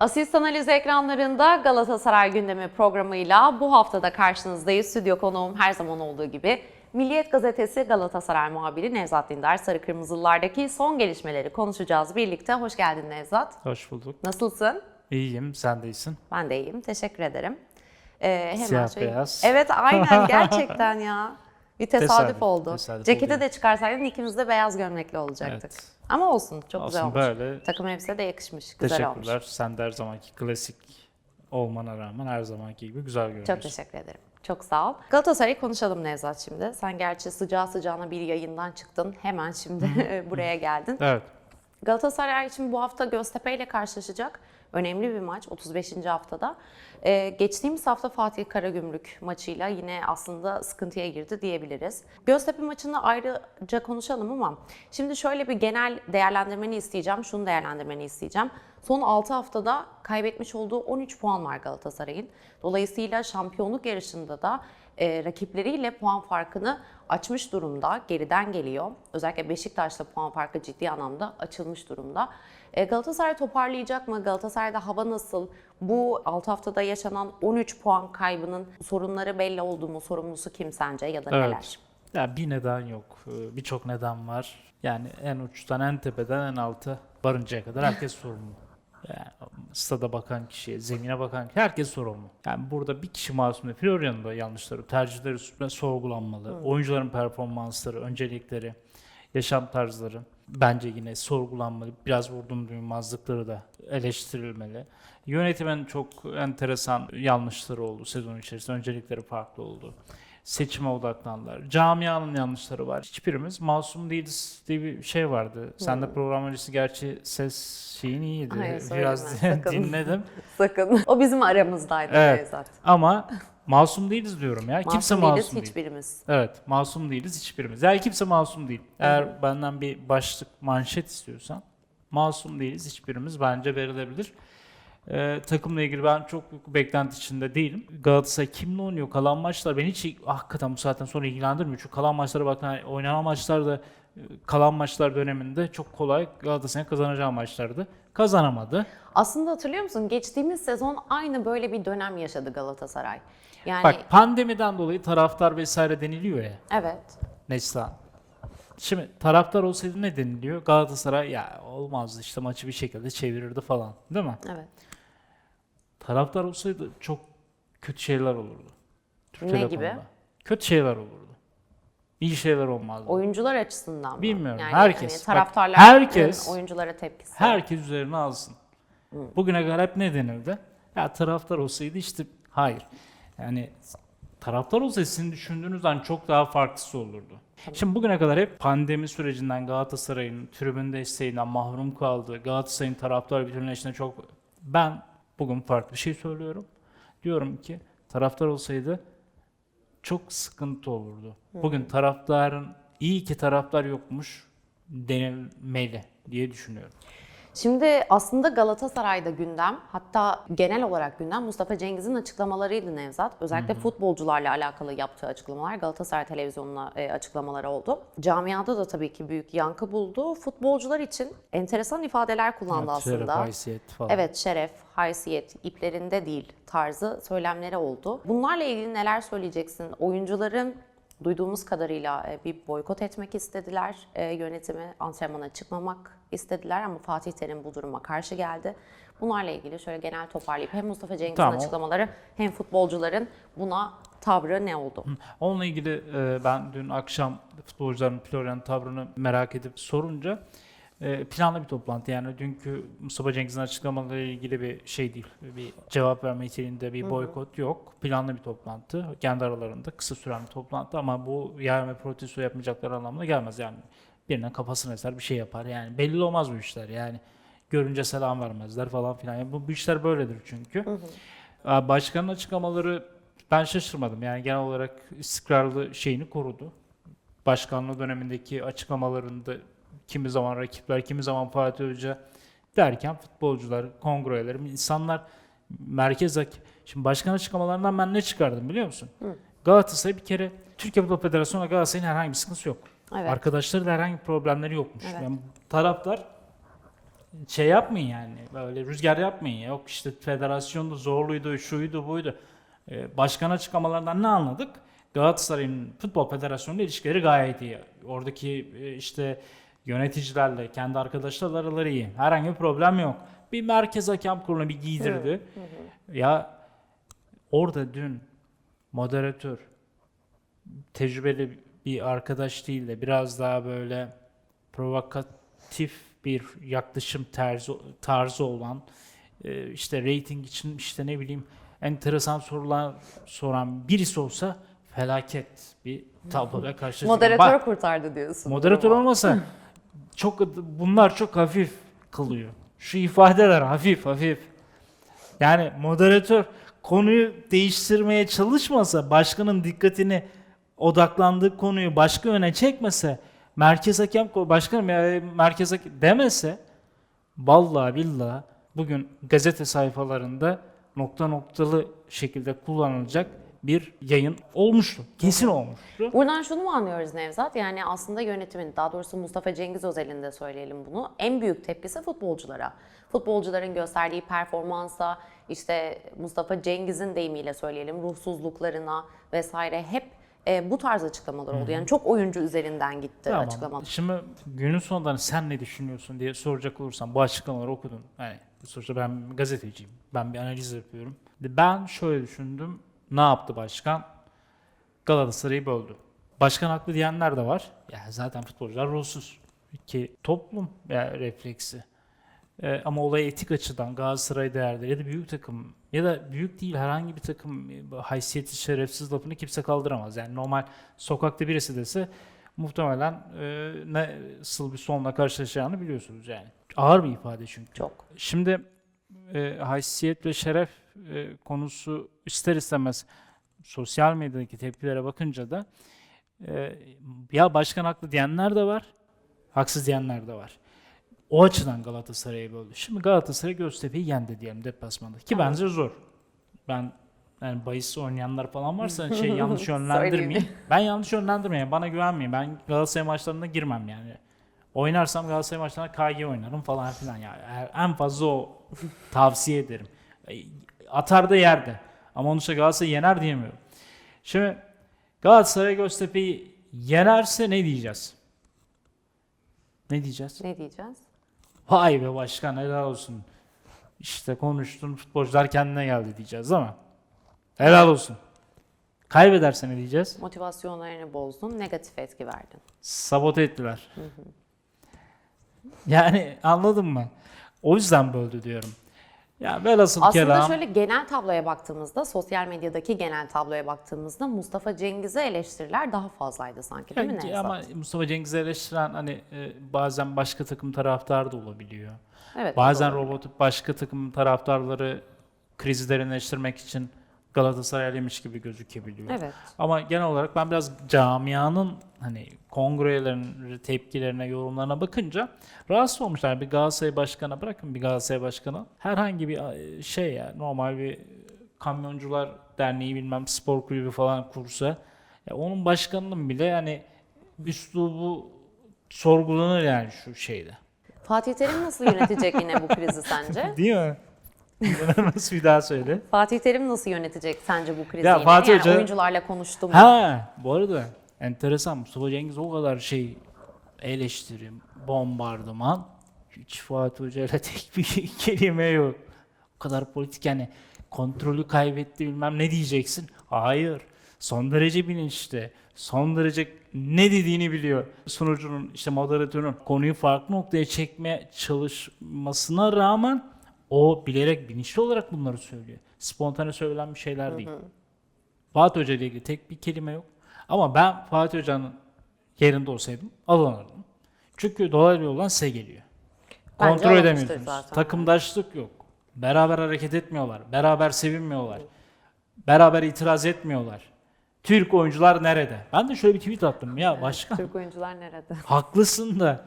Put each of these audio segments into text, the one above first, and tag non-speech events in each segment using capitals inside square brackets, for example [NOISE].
Asist Analiz ekranlarında Galatasaray gündemi programıyla bu haftada karşınızdayız. Stüdyo konuğum her zaman olduğu gibi Milliyet Gazetesi Galatasaray muhabiri Nevzat Dindar Sarı Kırmızılılardaki son gelişmeleri konuşacağız birlikte. Hoş geldin Nevzat. Hoş bulduk. Nasılsın? İyiyim, sen de iyisin. Ben de iyiyim. Teşekkür ederim. Ee, hemen Siyah söyleyeyim. beyaz. Evet aynen [LAUGHS] gerçekten ya. Bir tesadüf, Tesadüf, oldu. tesadüf Ceketi oluyor. de çıkarsaydın ikimiz de beyaz gömlekli olacaktık. Evet. Ama olsun çok güzel Olsun olmuş. böyle. Takım elbise de yakışmış. Güzel olmuş. Teşekkürler. Sen de her zamanki klasik olmana rağmen her zamanki gibi güzel görünüyorsun. Çok teşekkür ederim. Çok sağ ol. Galatasaray'ı konuşalım Nevzat şimdi. Sen gerçi sıcağı sıcağına bir yayından çıktın. Hemen şimdi [LAUGHS] buraya geldin. Evet. Galatasaray için bu hafta Göztepe ile karşılaşacak. Önemli bir maç 35. haftada. Ee, geçtiğimiz hafta Fatih Karagümrük maçıyla yine aslında sıkıntıya girdi diyebiliriz. Göztepe maçını ayrıca konuşalım ama şimdi şöyle bir genel değerlendirmeni isteyeceğim. Şunu değerlendirmeni isteyeceğim. Son 6 haftada kaybetmiş olduğu 13 puan var Galatasaray'ın. Dolayısıyla şampiyonluk yarışında da e, rakipleriyle puan farkını açmış durumda, geriden geliyor. Özellikle Beşiktaş'ta puan farkı ciddi anlamda açılmış durumda. E, Galatasaray toparlayacak mı? Galatasaray'da hava nasıl? Bu 6 haftada yaşanan 13 puan kaybının sorunları belli oldu mu? Sorumlusu kim sence ya da Evet. neler? Ya bir neden yok. Ee, Birçok neden var. Yani en uçtan en tepeden en altı varıncaya kadar herkes sorumlu. Stada bakan kişi, zemine bakan kişi, herkes sorumlu. Yani burada bir kişi masum değil. Florya'nın da yanlışları, tercihleri sorgulanmalı. Oyuncuların performansları, öncelikleri, yaşam tarzları bence yine sorgulanmalı. Biraz vurdum duymazlıkları da eleştirilmeli. Yönetimin çok enteresan yanlışları oldu sezon içerisinde. Öncelikleri farklı oldu. Seçime odaklandılar. Camianın yanlışları var. Hiçbirimiz masum değiliz diye bir şey vardı. Sen de program öncesi gerçi ses şeyin iyiydi. Hayır, Biraz sakın. [LAUGHS] dinledim. [LAUGHS] Sakın. O bizim aramızdaydı Evet. Nevzat. Ama masum değiliz diyorum ya. kimse Masum değiliz masum değil. hiçbirimiz. Evet, masum değiliz hiçbirimiz. Yani kimse masum değil. Eğer benden bir başlık, manşet istiyorsan, masum değiliz hiçbirimiz bence verilebilir. Ee, takımla ilgili ben çok beklenti içinde değilim. Galatasaray kimle oynuyor? Kalan maçlar beni hiç hakikaten bu saatten sonra ilgilendirmiyor. Çünkü kalan maçlara bakın hani oynanan maçlar da e, kalan maçlar döneminde çok kolay Galatasaray'ın kazanacağı maçlardı. Kazanamadı. Aslında hatırlıyor musun? Geçtiğimiz sezon aynı böyle bir dönem yaşadı Galatasaray. Yani Bak pandemiden dolayı taraftar vesaire deniliyor ya. evet. Neslihan. Şimdi taraftar olsaydı ne deniliyor? Galatasaray ya olmazdı işte maçı bir şekilde çevirirdi falan. Değil mi? Evet. Taraftar olsaydı çok kötü şeyler olurdu. Türk Ne Telekom'da. gibi? Kötü şeyler olurdu. İyi şeyler olmazdı. Oyuncular açısından mı? Bilmiyorum. Yani Herkes. Hani Bak, taraftarların herkes- [LAUGHS] oyunculara tepkisi. Herkes üzerine alsın. Bugüne kadar hep ne denildi? Ya taraftar olsaydı işte hayır. Yani taraftar olsaydı sizin düşündüğünüzden çok daha farklısı olurdu. Şimdi bugüne kadar hep pandemi sürecinden Galatasaray'ın tribün desteğinden mahrum kaldı. Galatasaray'ın taraftar bütünleştiğinde çok... Ben bugün farklı bir şey söylüyorum. Diyorum ki taraftar olsaydı çok sıkıntı olurdu. Bugün taraftarın iyi ki taraftar yokmuş denilmeli diye düşünüyorum. Şimdi aslında Galatasaray'da gündem, hatta genel olarak gündem Mustafa Cengiz'in açıklamalarıydı Nevzat. Özellikle futbolcularla alakalı yaptığı açıklamalar Galatasaray televizyonuna e, açıklamaları oldu. Camiada da tabii ki büyük yankı buldu. Futbolcular için enteresan ifadeler kullandı Evet, şeref, aslında. haysiyet falan. Evet şeref, haysiyet, iplerinde değil tarzı söylemleri oldu. Bunlarla ilgili neler söyleyeceksin? Oyuncuların duyduğumuz kadarıyla e, bir boykot etmek istediler. E, Yönetimi antrenmana çıkmamak istediler ama Fatih Terim bu duruma karşı geldi. Bunlarla ilgili şöyle genel toparlayıp hem Mustafa Cengiz'in Tamam. açıklamaları hem futbolcuların buna tavrı ne oldu? Onunla ilgili e, ben dün akşam futbolcuların Florya'nın tavrını merak edip sorunca planlı bir toplantı yani dünkü Mustafa Cengiz'in açıklamalarıyla ilgili bir şey değil. Bir cevap verme niteliğinde bir boykot yok. Planlı bir toplantı. Kendi aralarında kısa süren bir toplantı ama bu yarın ve protesto yapmayacakları anlamına gelmez yani. Birinin kafasını eser bir şey yapar yani. Belli olmaz bu işler yani. Görünce selam vermezler falan filan. Yani bu, bu işler böyledir çünkü. Aa, Başkanın açıklamaları ben şaşırmadım. Yani genel olarak istikrarlı şeyini korudu. Başkanlığı dönemindeki açıklamalarında kimi zaman rakipler, kimi zaman Fatih Hoca derken futbolcular, kongreler, insanlar merkez Şimdi başkan açıklamalarından ben ne çıkardım biliyor musun? Galatasaray bir kere Türkiye Futbol Federasyonu'na Galatasaray'ın herhangi bir sıkıntısı yok. Evet. Arkadaşları da herhangi bir problemleri yokmuş. Evet. Yani taraftar şey yapmayın yani. Böyle rüzgar yapmayın. Yok işte federasyonda zorluydu, şuydu, buydu. Ee, başkan açıklamalarından ne anladık? Galatasaray'ın Futbol Federasyonu'yla ilişkileri gayet iyi. Oradaki e, işte yöneticilerle, kendi arkadaşlarla araları iyi. Herhangi bir problem yok. Bir merkez hakem kuruluna bir giydirdi. Ya orada dün moderatör tecrübeli bir arkadaş değil de biraz daha böyle provokatif bir yaklaşım tarzı, tarzı olan e, işte rating için işte ne bileyim enteresan sorular soran birisi olsa felaket bir tabloyla [LAUGHS] karşılaştık. Moderatör Bak, kurtardı diyorsun. moderatör olmasa [LAUGHS] çok bunlar çok hafif kılıyor. Şu ifadeler hafif hafif. Yani moderatör konuyu değiştirmeye çalışmasa, başkanın dikkatini odaklandığı konuyu başka yöne çekmese, merkez hakem başkanım ya merkez hakem demese vallahi billahi bugün gazete sayfalarında nokta noktalı şekilde kullanılacak bir yayın olmuştu. Kesin olmuştu. Buradan şunu mu anlıyoruz Nevzat? Yani aslında yönetimin, daha doğrusu Mustafa Cengiz özelinde söyleyelim bunu. En büyük tepkisi futbolculara. Futbolcuların gösterdiği performansa, işte Mustafa Cengiz'in deyimiyle söyleyelim ruhsuzluklarına vesaire hep e, bu tarz açıklamalar oldu. Yani çok oyuncu üzerinden gitti Tamam. açıklama. Şimdi günün sonunda hani sen ne düşünüyorsun diye soracak olursam bu açıklamaları okudun. Hani sonuçta ben gazeteciyim. Ben bir analiz yapıyorum. Ben şöyle düşündüm. Ne yaptı başkan? Galatasaray'ı böldü. Başkan haklı diyenler de var. Ya zaten futbolcular ruhsuz. Ki toplum ya refleksi. Ee, ama olay etik açıdan Galatasaray değerleri ya da büyük takım ya da büyük değil herhangi bir takım e, haysiyeti şerefsiz lafını kimse kaldıramaz. Yani normal sokakta birisi dese muhtemelen e, nasıl bir sonla karşılaşacağını biliyorsunuz yani. Ağır bir ifade çünkü. Çok. Şimdi e, haysiyet ve şeref e, konusu ister istemez sosyal medyadaki tepkilere bakınca da e, ya başkan haklı diyenler de var, haksız diyenler de var. O açıdan Galatasaray'ı böldü. Şimdi Galatasaray Göztepe'yi yendi diyelim deplasmanda. Ki bence zor. Ben yani bahis oynayanlar falan varsa şey [LAUGHS] yanlış yönlendirmeyin. Ben yanlış yönlendirmeyin. Bana güvenmeyin. Ben Galatasaray maçlarına girmem yani. Oynarsam Galatasaray maçlarına KG oynarım falan filan yani. En fazla o tavsiye ederim. Atar da yerde. Ama onun dışında Galatasaray yener diyemiyorum. Şimdi Galatasaray Göztepe'yi yenerse ne diyeceğiz? Ne diyeceğiz? Ne diyeceğiz? Vay be başkan helal olsun. İşte konuştun futbolcular kendine geldi diyeceğiz ama. Helal olsun. Kaybederse ne diyeceğiz? Motivasyonlarını bozdun, negatif etki verdin. Sabote ettiler. Yani anladın mı? O yüzden böldü diyorum. Ya velhasıl Aslında kelam. şöyle genel tabloya baktığımızda, sosyal medyadaki genel tabloya baktığımızda Mustafa Cengiz'e eleştiriler daha fazlaydı sanki değil mi Yani Nevzat? ama Mustafa Cengiz'i eleştiren hani e, bazen başka takım taraftarı da olabiliyor. Evet. Bazen doğru. robotu başka takım taraftarları krizlerini eleştirmek için Galatasaraylıymış gibi gözükebiliyor. Evet. Ama genel olarak ben biraz camianın hani kongrelerin tepkilerine, yorumlarına bakınca rahatsız olmuşlar. Bir Galatasaray başkanı bırakın bir Galatasaray başkanı. Herhangi bir şey ya normal bir kamyoncular derneği bilmem spor kulübü falan kursa ya onun başkanının bile yani üslubu sorgulanır yani şu şeyde. Fatih Terim nasıl yönetecek yine bu krizi sence? [LAUGHS] Değil mi? Bir daha söyle. Fatih Terim nasıl yönetecek sence bu krizi Ya yine? Fatih yani Hoca- oyuncularla konuştum. Ha, bu arada enteresan. Mustafa Cengiz o kadar şey eleştiri, bombardıman. Hiç Fuat Hoca'yla tek bir [LAUGHS] kelime yok. O kadar politik yani kontrolü kaybetti bilmem ne diyeceksin. Hayır. Son derece bilinçli. Son derece ne dediğini biliyor. Sunucunun işte moderatörün konuyu farklı noktaya çekmeye çalışmasına rağmen o bilerek bilinçli olarak bunları söylüyor. Spontane söylenen bir şeyler değil. Fatih Hoca ile ilgili tek bir kelime yok. Ama ben Fatih Hoca'nın yerinde olsaydım alınırdım. Çünkü dolaylı yoldan size geliyor. Bence Kontrol edemiyorsunuz. zaten. Takımdaşlık yok. Beraber hareket etmiyorlar. Beraber sevinmiyorlar. Beraber itiraz etmiyorlar. Türk oyuncular nerede? Ben de şöyle bir tweet attım. Ya başkan Türk oyuncular nerede? haklısın da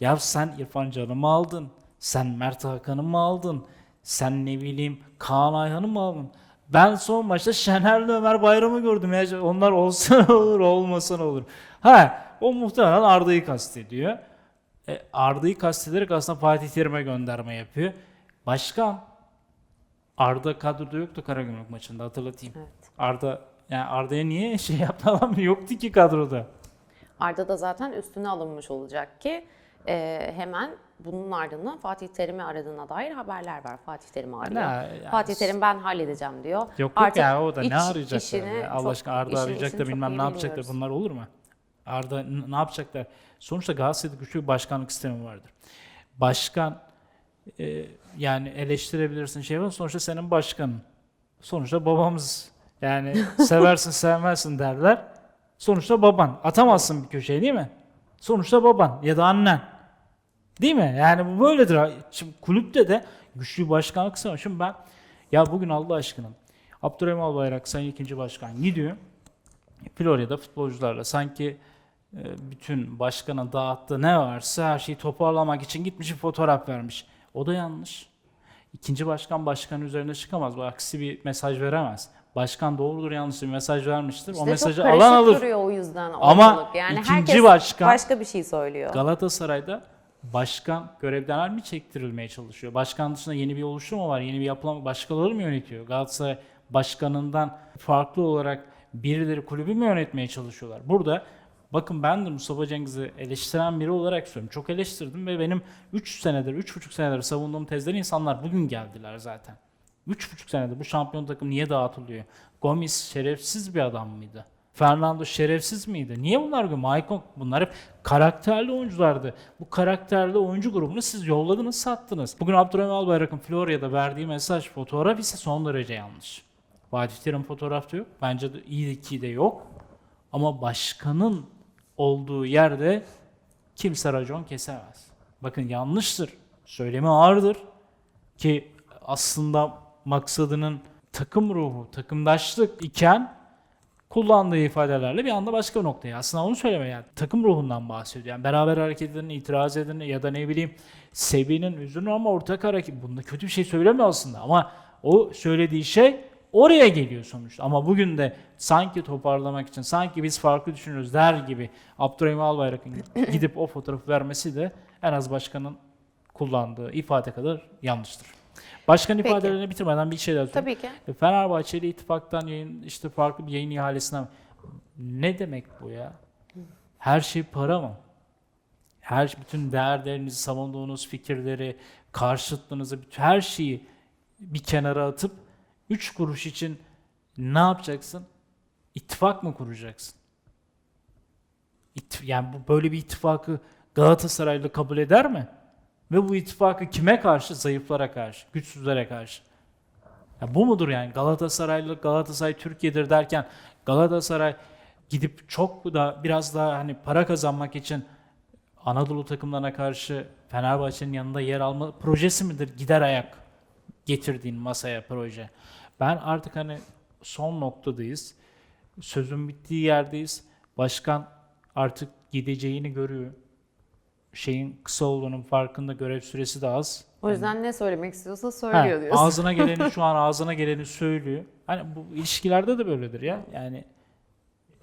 ya sen İrfan Can'ı mı aldın? Sen Mert Hakan'ı mı aldın? Sen ne bileyim Kaan Ayhan'ı mı aldın? Ben son maçta Şener'le Ömer Bayram'ı gördüm. Ya. Onlar olsa olur, olmasa olur. Ha, o muhtemelen Arda'yı kastediyor. E, Arda'yı kastederek aslında Fatih Terim'e gönderme yapıyor. Başkan Arda kadroda yoktu Karagümrük maçında hatırlatayım. Evet. Arda yani Arda'ya niye şey yaptı [LAUGHS] adam yoktu ki kadroda. Arda da zaten üstüne alınmış olacak ki e, hemen bunun ardından Fatih Terim'i aradığına dair haberler var. Fatih Terim'i arıyor. yani- Fatih Terim ben halledeceğim diyor. Yok yok Artık ya o da ne ya? Allah aşkına Arda arayacak da bilmem ne yapacaklar bilmiyoruz. bunlar olur mu? Arda ne yapacaklar? Sonuçta Galatasaray'da güçlü bir başkanlık sistemi vardır. Başkan e, yani eleştirebilirsin şey var sonuçta senin başkanın. Sonuçta babamız yani [LAUGHS] seversin sevmezsin derler. Sonuçta baban. Atamazsın bir köşeye değil mi? Sonuçta baban ya da annen. Değil mi? Yani bu böyledir. Şimdi kulüpte de güçlü başkanlık. Şimdi ben ya bugün Allah aşkına Abdurrahim Albayrak sayın ikinci başkan gidiyor. Florya'da futbolcularla sanki e, bütün başkanın dağıttığı ne varsa her şeyi toparlamak için gitmiş bir fotoğraf vermiş. O da yanlış. İkinci başkan başkanın üzerine çıkamaz. Bu aksi bir mesaj veremez. Başkan doğrudur yanlış bir mesaj vermiştir. İşte o mesajı alan alır. duruyor o yüzden Ama ortalık. yani ikinci herkes başkan- başka bir şey söylüyor. Galatasaray'da başkan görevden mi çektirilmeye çalışıyor? Başkan dışında yeni bir oluşum mu var? Yeni bir yapılan başkaları mı yönetiyor? Galatasaray başkanından farklı olarak birileri kulübü mü yönetmeye çalışıyorlar? Burada bakın ben de Mustafa Cengiz'i eleştiren biri olarak söylüyorum. Çok eleştirdim ve benim 3 senedir, 3,5 senedir savunduğum tezleri insanlar bugün geldiler zaten. 3,5 senedir bu şampiyon takım niye dağıtılıyor? Gomis şerefsiz bir adam mıydı? Fernando şerefsiz miydi? Niye bunlar Maicon bunlar hep karakterli oyunculardı. Bu karakterli oyuncu grubunu siz yolladınız, sattınız. Bugün Abdurrahim Albayrak'ın Florya'da verdiği mesaj fotoğraf ise son derece yanlış. Fatih Terim fotoğrafta yok. Bence de iyi ki de yok. Ama başkanın olduğu yerde kimse racon kesemez. Bakın yanlıştır. Söylemi ağırdır. Ki aslında maksadının takım ruhu, takımdaşlık iken kullandığı ifadelerle bir anda başka bir noktaya. Aslında onu söyleme yani. Takım ruhundan bahsediyor. Yani beraber hareket edin, itiraz edin ya da ne bileyim sevinin, üzülün ama ortak hareket. Bunda kötü bir şey söylemiyor aslında ama o söylediği şey oraya geliyor sonuçta. Ama bugün de sanki toparlamak için, sanki biz farklı düşünüyoruz der gibi Abdurrahim Albayrak'ın [CLEARS THROAT] gidip o fotoğrafı vermesi de en az başkanın kullandığı ifade kadar yanlıştır. Başkan Peki. ifadelerini bitirmeden bir şey daha söyleyeyim. Tabii ki. E, Fenerbahçe ile ittifaktan yayın işte farklı bir yayın ihalesine ne demek bu ya? Her şey para mı? Her bütün değerlerinizi, savunduğunuz fikirleri, karşıtlığınızı, her şeyi bir kenara atıp 3 kuruş için ne yapacaksın? İttifak mı kuracaksın? İttif- yani bu böyle bir ittifakı Galatasaraylı kabul eder mi? Ve bu ittifakı kime karşı? Zayıflara karşı, güçsüzlere karşı. Ya bu mudur yani Galatasaraylı Galatasaray Türkiye'dir derken Galatasaray gidip çok da biraz daha hani para kazanmak için Anadolu takımlarına karşı Fenerbahçe'nin yanında yer alma projesi midir? Gider ayak getirdiğin masaya proje. Ben artık hani son noktadayız. Sözün bittiği yerdeyiz. Başkan artık gideceğini görüyor. Şeyin kısa olduğunun farkında görev süresi de az. O yüzden ne söylemek istiyorsa söylüyor diyorsun. ağzına geleni [LAUGHS] şu an ağzına geleni söylüyor. Hani bu ilişkilerde de böyledir ya. Yani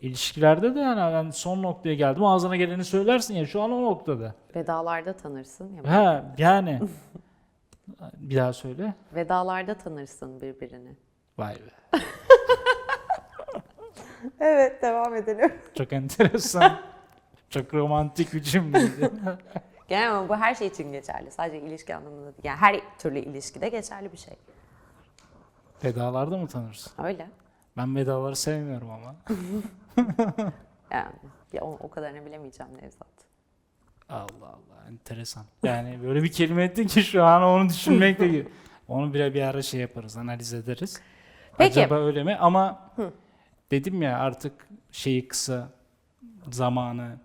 ilişkilerde de yani ben son noktaya geldim ağzına geleni söylersin ya şu an o noktada. Vedalarda tanırsın. Ya. Ha yani bir daha söyle. Vedalarda tanırsın birbirini. Vay be. [LAUGHS] Evet devam edelim. Çok enteresan. [LAUGHS] Çok romantik bir cümleydi. [LAUGHS] Genel ama bu her şey için geçerli. Sadece ilişki anlamında değil. Yani her türlü ilişkide geçerli bir şey. Vedalarda mı tanırsın? Öyle. Ben vedaları sevmiyorum ama. [LAUGHS] Yani ya o, o kadarını bilemeyeceğim Nevzat. Allah Allah enteresan. Yani böyle bir kelime ettin ki şu an onu düşünmek de [LAUGHS] onu bile bir ara şey yaparız, analiz ederiz. Peki. Acaba öyle mi? Ama dedim ya artık şeyi kısa zamanı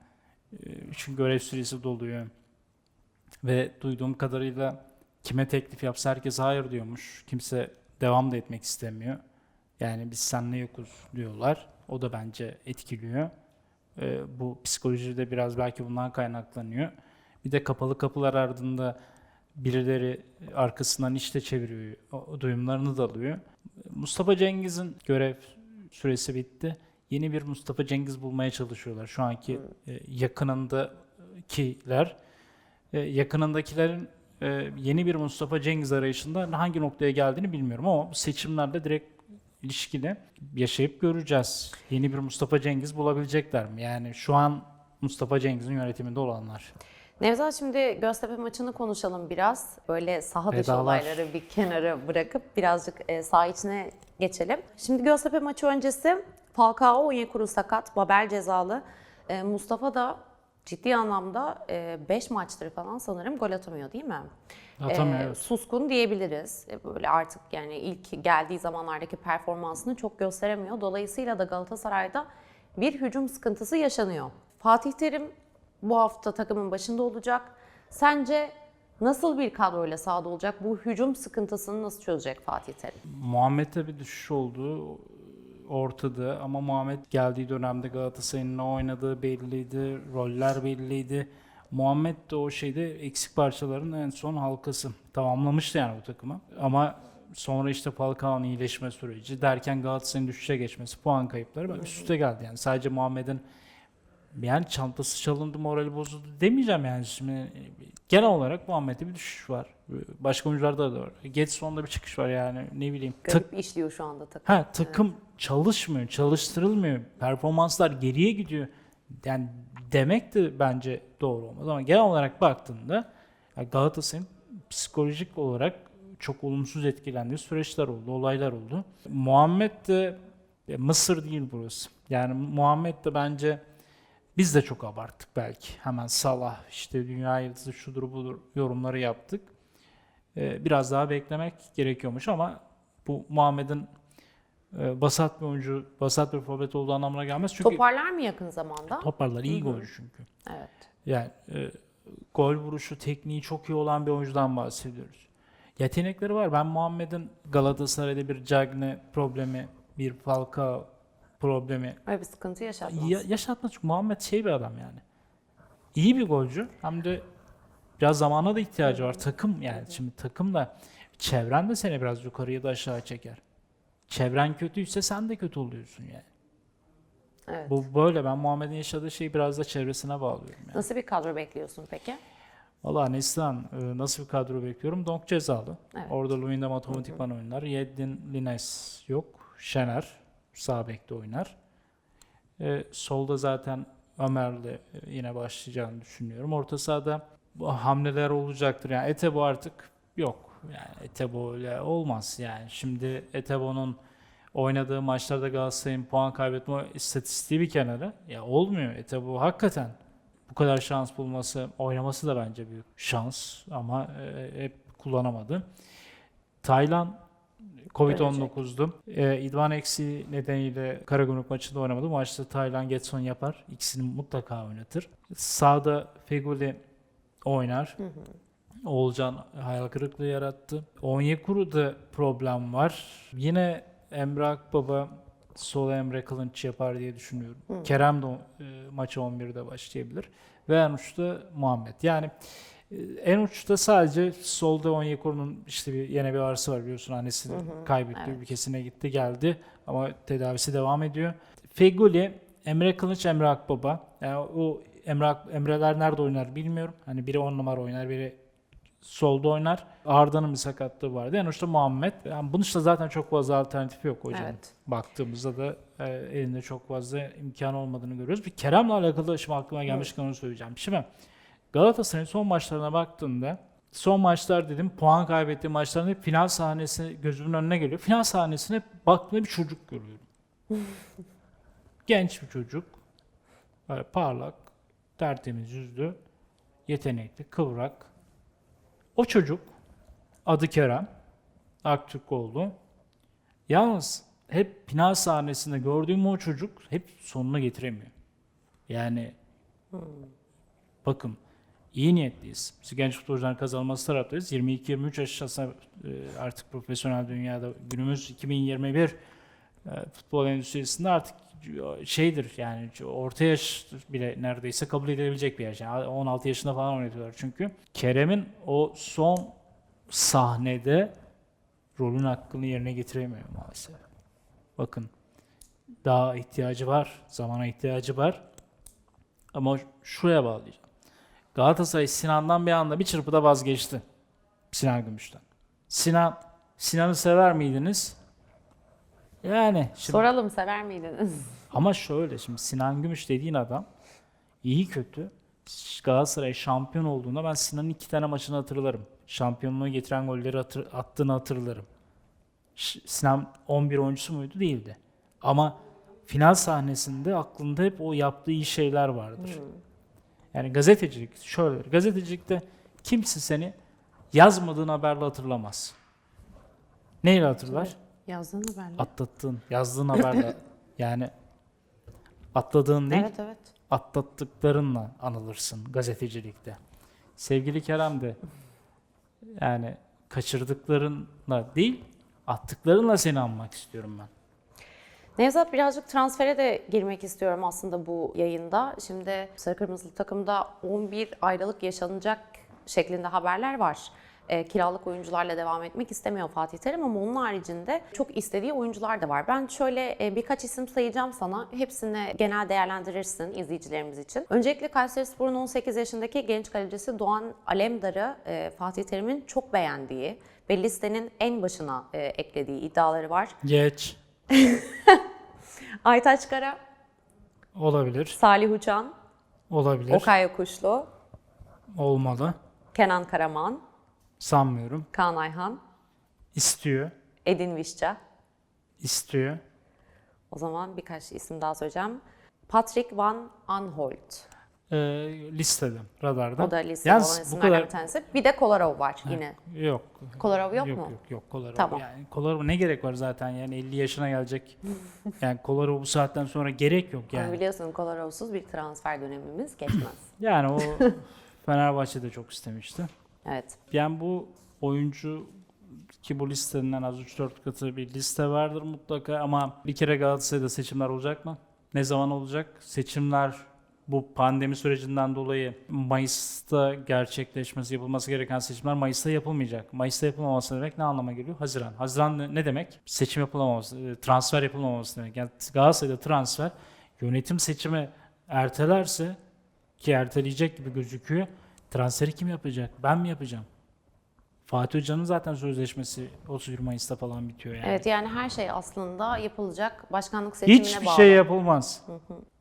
çünkü görev süresi doluyor. Ve duyduğum kadarıyla kime teklif yapsa herkes hayır diyormuş. Kimse devam da etmek istemiyor. Yani biz seninle yokuz diyorlar. O da bence etkiliyor. E, bu psikoloji de biraz belki bundan kaynaklanıyor. Bir de kapalı kapılar ardında birileri arkasından işte çeviriyor, o duyumlarını da alıyor. Mustafa Cengiz'in görev süresi bitti. Yeni bir Mustafa Cengiz bulmaya çalışıyorlar. Şu anki e, yakınındakiler e, yakınındakilerin e, yeni bir Mustafa Cengiz arayışında hangi noktaya geldiğini bilmiyorum ama bu seçimlerle direkt ilişkili yaşayıp göreceğiz. Yeni bir Mustafa Cengiz bulabilecekler mi? Yani şu an Mustafa Cengiz'in yönetiminde olanlar. Nevzat şimdi Göztepe maçını konuşalım biraz. Böyle saha dışı Vedalar. olayları bir kenara bırakıp birazcık e, saha içine geçelim. Şimdi Göztepe maçı öncesi Falcao Onyekuru sakat, Babel cezalı. E, Mustafa da ciddi anlamda 5 maçtır falan sanırım gol atamıyor değil mi? Atamıyor, E. Suskun diyebiliriz. E, Böyle artık yani ilk geldiği zamanlardaki performansını çok gösteremiyor. Dolayısıyla da Galatasaray'da bir hücum sıkıntısı yaşanıyor. Fatih Terim bu hafta takımın başında olacak. Sence nasıl bir kadroyla sahada olacak? Bu hücum sıkıntısını nasıl çözecek Fatih Terim? Muhammed'de bir düşüş olduğu ortada ama Muhammed geldiği dönemde Galatasaray'ın ne oynadığı belliydi, roller belliydi. Muhammed de o şeyde eksik parçaların en son halkası. Tamamlamıştı yani bu takımı. Ama sonra işte Falcao'nun iyileşme süreci derken Galatasaray'ın düşüşe geçmesi, puan kayıpları üst üste geldi. Yani sadece Muhammed'in yani çantası çalındı, morali bozuldu demeyeceğim yani şimdi. Genel olarak Muhammed'de bir düşüş var. Başka oyuncularda da var. Getson'da bir çıkış var yani ne bileyim. Tak- Garip işliyor şu anda takım. Ha takım çalışmıyor, çalıştırılmıyor. Performanslar geriye gidiyor. Yani demek de bence doğru olmaz ama genel olarak baktığında Galatasaray'ın psikolojik olarak çok olumsuz etkilendiği süreçler oldu, olaylar oldu. Muhammed de Mısır değil burası. Yani Muhammed de bence biz de çok abarttık belki. Hemen Salah işte dünya yıldızı şudur budur yorumları yaptık. Ee, biraz daha beklemek gerekiyormuş ama bu Muhammed'in e, basat bir oyuncu, basat bir forvet olduğu anlamına gelmez. Çünkü Toparlar mı yakın zamanda? toparlar iyi oyuncu çünkü. Evet. Yani e, gol vuruşu, tekniği çok iyi olan bir oyuncudan bahsediyoruz. Yetenekleri var. Ben Muhammed'in Galatasaray'da bir Cagne problemi, bir Falcao problemi Öyle bir sıkıntı yaşatmaz. ya, yaşatmaz. Çünkü Muhammed şey bir adam yani. İyi bir golcü. Hem de biraz zamana da ihtiyacı var. Takım yani şimdi takım da çevren de seni biraz yukarıya da aşağı çeker. Çevren kötüyse sen de kötü oluyorsun yani. Evet. Bu böyle ben Muhammed'in yaşadığı şeyi biraz da çevresine bağlıyorum yani. Nasıl bir kadro bekliyorsun peki? Valla Neslihan e, nasıl bir kadro bekliyorum? Donk cezalı. Evet. Orada Luyendam otomatikman oynar. Yeddin Lines yok. Şener sağ bekte oynar. E, solda zaten Ömer'le e, yine başlayacağını düşünüyorum. Orta sahada hamleler olacaktır. Yani Etebo artık yok. Yani Etebo ile olmaz yani. Şimdi Etebo'nun oynadığı maçlarda Galatasaray'ın puan kaybetme istatistiği bir kenara. Ya olmuyor. Etebo hakikaten bu kadar şans bulması, oynaması da bence büyük şans ama e, hep kullanamadı. Taylan Covid-19'du. E, İdman eksiği nedeniyle Karagümrük maçında oynamadı. Maçta Taylan Getson yapar. İkisini mutlaka oynatır. Sağda Feguli oynar. Oğulcan hayal kırıklığı yarattı. Onyekuru'da problem var. Yine Emre Akbaba sol Emre Kılınç yapar diye düşünüyorum. Kerem de e, maça 11'de başlayabilir. Ve en uçta Muhammed. Yani en uçta sadece solda Onyekuru'nun işte bir yine bir ağrısı var biliyorsun annesi kaybetti. evet. Ülkesine gitti geldi ama tedavisi devam ediyor. Feguli, Emre Kılıç, Emre Akbaba. Yani o Emre, Emreler nerede oynar bilmiyorum. Hani biri 10 numara oynar, biri solda oynar. Arda'nın bir sakatlığı vardı. En uçta Muhammed. Yani bunun işte zaten çok fazla alternatifi yok hocam. Evet. Baktığımızda da e, elinde çok fazla imkan olmadığını görüyoruz. Bir Kerem'le alakalı şimdi aklıma gelmişken onu söyleyeceğim. Şimdi Galatasaray'ın son maçlarına baktığında son maçlar dedim puan kaybettiği maçların hep final sahnesi gözümün önüne geliyor. Final sahnesine baktığımda bir çocuk görüyorum. [LAUGHS] Genç bir çocuk. Böyle parlak, tertemiz yüzlü, yetenekli, kıvrak. O çocuk adı Kerem Aktürkoğlu. Yalnız hep final sahnesinde gördüğüm o çocuk hep sonuna getiremiyor. Yani bakın iyi niyetliyiz. Biz genç futbolcuların kazanması taraftayız. 22-23 yaş aslında e, artık profesyonel dünyada günümüz 2021 e, futbol endüstrisinde artık şeydir yani orta yaş bile neredeyse kabul edilebilecek bir yaş. Yani 16 yaşında falan oynatıyorlar çünkü. Kerem'in o son sahnede rolün hakkını yerine getiremiyor maalesef. Bakın daha ihtiyacı var, zamana ihtiyacı var. Ama şuraya bağlayacağım. Galatasaray Sinan'dan bir anda bir çırpıda vazgeçti. Sinan Gümüş'ten. Sinan, Sinan'ı sever miydiniz? Yani şimdi, Soralım sever miydiniz? ama şöyle şimdi Sinan Gümüş dediğin adam iyi kötü Galatasaray şampiyon olduğunda ben Sinan'ın iki tane maçını hatırlarım. Şampiyonluğu getiren golleri hatır, attığını hatırlarım. Sinan 11 oyuncusu muydu? Değildi. Ama final sahnesinde aklında hep o yaptığı iyi şeyler vardır. Yani gazetecilik şöyle gazetecilikte kimse seni yazmadığın haberle hatırlamaz. Neyle hatırlar? Yazdığın haberle. Atlattığın, yazdığın haberle [LAUGHS] yani atladığın değil, Evet evet. atlattıklarınla anılırsın gazetecilikte. Sevgili Kerem de yani kaçırdıklarınla değil, attıklarınla seni anmak istiyorum ben. Nevzat birazcık transfere de girmek istiyorum aslında bu yayında. Şimdi Sarı Kırmızılı takımda 11 ayrılık yaşanacak şeklinde haberler var. E, kiralık oyuncularla devam etmek istemiyor Fatih Terim ama onun haricinde çok istediği oyuncular da var. Ben şöyle e, birkaç isim sayacağım sana. Hepsini genel değerlendirirsin izleyicilerimiz için. Öncelikle Kayserispor'un 18 yaşındaki genç kalecisi Doğan Alemdar'ı e, Fatih Terim'in çok beğendiği ve listenin en başına e, eklediği iddiaları var. Geç. [LAUGHS] Aytaç Kara, Olabilir. Salih Uçan, Olabilir. Okay Kuşlu, Olmalı. Kenan Karaman, Sanmıyorum. Kaan Ayhan, İstiyor. Edin Vişça. istiyor. O zaman birkaç isim daha söyleyeceğim. Patrick Van Aanholt. Ee, listede, radarda. O da listede Yalnız olan bu kadar bir tanesi. Bir de Kolarov var yine. yok. Kolarov yok, yok, mu? Yok yok Kolarov. Tamam. Yani Kolarov ne gerek var zaten yani 50 yaşına gelecek. [LAUGHS] yani Kolarov bu saatten sonra gerek yok Ama yani. biliyorsun Kolarov'suz bir transfer dönemimiz geçmez. [LAUGHS] Yani o [LAUGHS] Fenerbahçe'de çok istemişti. evet. Yani bu oyuncu ki bu listenin en az 3-4 katı bir liste vardır mutlaka ama bir kere Galatasaray'da seçimler olacak mı? Ne zaman olacak? Seçimler bu pandemi sürecinden dolayı Mayıs'ta gerçekleşmesi, yapılması gereken seçimler Mayıs'ta yapılmayacak. Mayıs'ta yapılmaması demek ne anlama geliyor? Haziran. Haziran ne- demek? Seçim yapılamaması, e, transfer yapılmaması demek. Yani Galatasaray'da transfer yönetim seçimi ertelerse ki erteleyecek gibi gözüküyor. Transferi kim yapacak? Ben mi yapacağım? Fatih Hoca'nın zaten sözleşmesi 31 Mayıs'ta falan bitiyor yani. Evet yani her şey aslında yapılacak başkanlık seçimine Hiçbir bağlı. şey yapılmaz.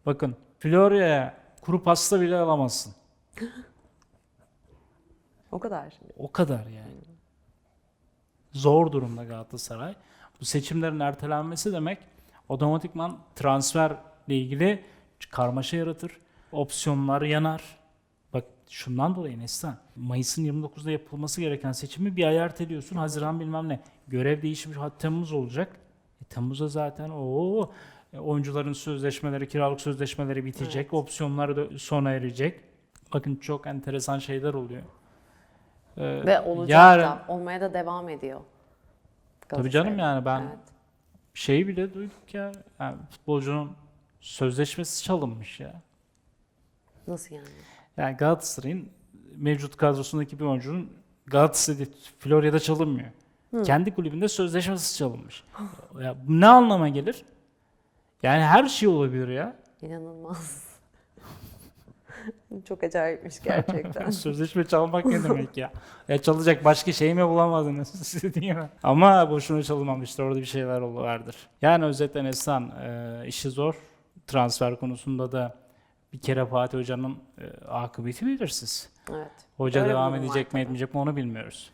Bakın Florya'ya kuru pasta bile alamazsın. O kadar. O kadar yani. Zor durumda Galatasaray. Bu seçimlerin ertelenmesi demek otomatikman transferle ilgili karmaşa yaratır. Opsiyonlar yanar. Bak şundan dolayı Neslihan. Mayıs'ın 29'da yapılması gereken seçimi bir ay erteliyorsun. Haziran bilmem ne. Görev değişmiş. Ha, Temmuz olacak. E, Temmuz'da zaten o oyuncuların sözleşmeleri, kiralık sözleşmeleri bitecek. Opsiyonlar da sona erecek. Bakın çok enteresan şeyler oluyor. Ee, Ve olacak yarın, da olmaya da devam ediyor. Tabii canım yani ben Evet. şeyi bile duyduk ya. Yani futbolcunun sözleşmesi çalınmış ya. Nasıl yani? Yani Galatasaray'ın mevcut kadrosundaki bir oyuncunun Galatasaray'da Florya'da çalınmıyor. Kendi kulübünde sözleşmesi çalınmış. ya ne anlama gelir? Yani her şey olabilir ya. İnanılmaz. [LAUGHS] Çok acayipmiş gerçekten. [LAUGHS] Sözleşme çalmak ne demek ya? Ya çalacak başka şey mi bulamadınız [LAUGHS] değil mi? Ama boşuna çalınmamıştır. Orada bir şeyler vardır. Yani özetle Neslihan e, işi zor. Transfer konusunda da bir kere Fatih Hoca'nın e, akıbeti belirsiz. evet. Hoca Öyle devam var edecek mi etmeyecek mi onu bilmiyoruz.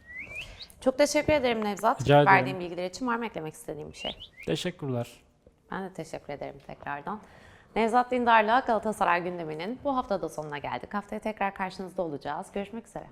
Çok teşekkür ederim Nevzat. Rica ederim. Verdiğin bilgiler için var mı eklemek istediğim bir şey? Teşekkürler. Ben de teşekkür ederim tekrardan. Nevzat Dindar'la Galatasaray gündeminin bu haftada sonuna geldik. Haftaya tekrar karşınızda olacağız. Görüşmek üzere.